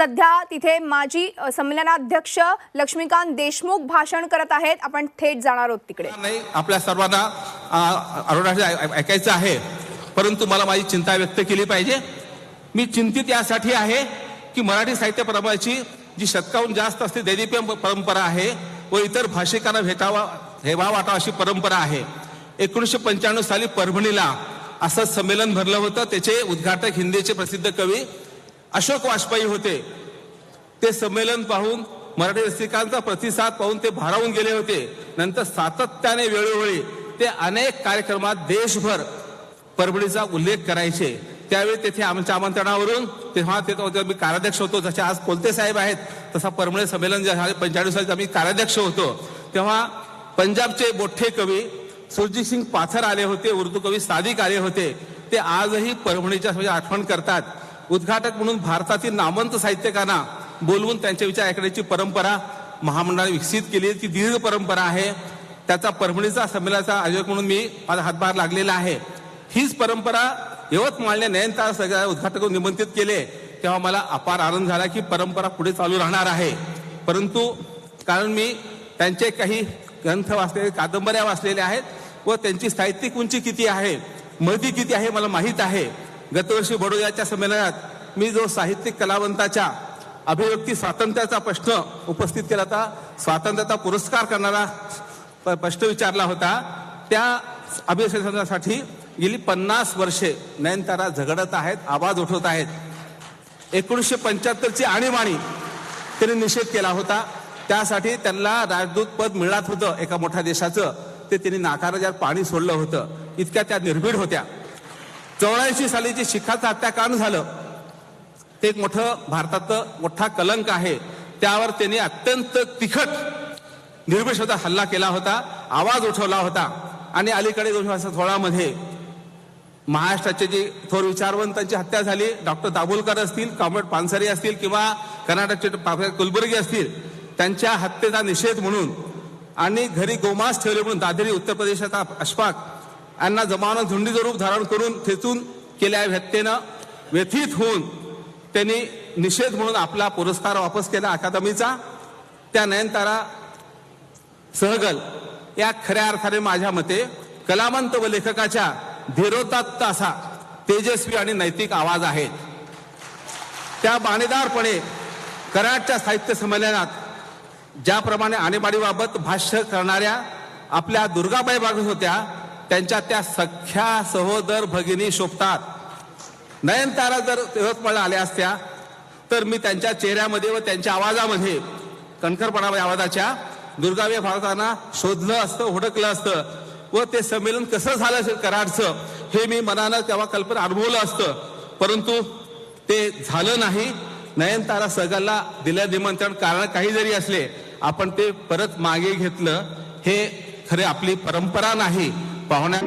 सध्या तिथे माजी संमेलनाध्यक्ष लक्ष्मीकांत देशमुख भाषण करत आहेत. आपण थेट जाणार आहोत तिकडे. नाही आपल्या सर्वांना अरुणाचे ऐकायचं आहे. परंतु मला माझी चिंता व्यक्त केली पाहिजे. मी चिंतित यासाठी आहे की मराठी साहित्य परंपरेची जी शतकाहून जास्त असते दैदिप्य परंपरा आहे व इतर भाषिकांना भेटावा हेवा वाटावा अशी परंपरा आहे. एकोणीसशे पंच्याण्णव साली परभणीला असं संमेलन भरलं होतं. त्याचे उद्घाटक हिंदीचे प्रसिद्ध कवी अशोक वाजपेयी होते. ते संमेलन पाहून मराठी रसिकांचा प्रतिसाद पाहून ते भारावून गेले होते. नंतर सातत्याने वेळोवेळी ते अनेक कार्यक्रमात देशभर परभणीचा उल्लेख करायचे. त्यावेळी तेथे आमच्या आमंत्रणावरून तेव्हा ते तो- मी कार्याध्यक्ष होतो जसे आज कोलते साहेब आहेत तसा परभणी संमेलन जे झाले पंचाळीस साली आम्ही कार्याध्यक्ष होतो. तेव्हा पंजाबचे मोठे कवी सुरजित सिंग पाथर आले होते उर्दू कवी सादिक आले होते. ते आजही परभणीच्या म्हणजे आठवण करतात. उद्घाटक म्हणून भारतातील नामवंत साहित्यकांना बोलवून त्यांचे विचार ऐकण्याची परंपरा महामंडळाने विकसित केली ती दीर्घ परंपरा आहे. त्याचा परभणीचा संमेलनाचा आयोजक म्हणून मी माझा हातभार लागलेला आहे. हीच परंपरा यवतमाळने नयनतारा सगळ्या उद्घाटक निमंत्रित केले तेव्हा मला अपार आनंद झाला की परंपरा पुढे चालू राहणार आहे. परंतु कारण मी त्यांचे काही ग्रंथ वाचलेले कादंबऱ्या वाचलेल्या आहेत व त्यांची साहित्यिक उंची किती आहे मर्दी किती आहे मला माहीत आहे. गतवर्षी बडोद्याच्या संमेलनात मी जो साहित्यिक कलावंताच्या अभिव्यक्ती स्वातंत्र्याचा प्रश्न उपस्थित केला होता स्वातंत्र्याचा पुरस्कार करणारा प्रश्न विचारला होता त्या अभिव्यक्तीसाठी गेली पन्नास वर्षे नयनतारा झगडत आहेत आवाज उठवत आहेत. एकोणीसशे पंच्याहत्तरची आणीबाणी त्यांनी निषेध केला होता. त्यासाठी त्यांना राजदूत पद मिळत होतं एका मोठ्या देशाचं. ते त्यांनी नाकाराजार पाणी सोडलं होतं. इतक्या त्या निर्भीड होत्या. चौऱ्याऐंशी साली जे शिखाचं हत्याकांड झालं ते एक मोठं भारताचं मोठा कलंक आहे. त्यावर त्यांनी अत्यंत तिखट निर्भेषता हल्ला केला होता आवाज उठवला होता. आणि अलीकडे दोन हजार सोळामध्ये महाराष्ट्राचे जे थोर विचारवंतांची हत्या झाली डॉक्टर दाभोलकर असतील कॉम्रेड पानसरे असतील किंवा कर्नाटकचे कुलबुर्गी कुलबर्गी असतील त्यांच्या हत्येचा निषेध म्हणून आणि घरी गोमास ठेवले म्हणून दादरी उत्तर प्रदेशाचा अशफाक यांना जमावनं झुंडीचं रूप धारण करून खेचून केल्या हत्येनं व्यथित होऊन त्यांनी निषेध म्हणून आपला पुरस्कार वापस केला अकादमीचा. त्या नयनतारा सहगल या खऱ्या अर्थाने माझ्या मते कलामंत व लेखकाच्या धीरोदात्त असा तेजस्वी आणि नैतिक आवाज आहे त्या बाणेदारपणे कराडच्या साहित्य संमेलनात ज्याप्रमाणे आणीबाणीबाबत भाष्य करणाऱ्या आपल्या दुर्गाबाई बागत होत्या त्यांच्या त्या सख्या सहोदर भगिनी शोभतात. नयनतारा जर यवतमाळला आल्या असत्या तर मी त्यांच्या चेहऱ्यामध्ये व त्यांच्या आवाजामध्ये कणखरपणा आवाजाच्या दुर्गावे भारताना शोधलं असतं हुडकलं असतं. व ते संमेलन कसं झालं असेल कराडचं हे मी मनानं तेव्हा कल्पना अनुभवलं असतं. परंतु ते झालं नाही. नयनतारा सगळ्याला दिलं निमंत्रण कारण काही जरी असले आपण ते परत मागे घेतलं हे खरे आपली परंपरा नाही. पाहुण्या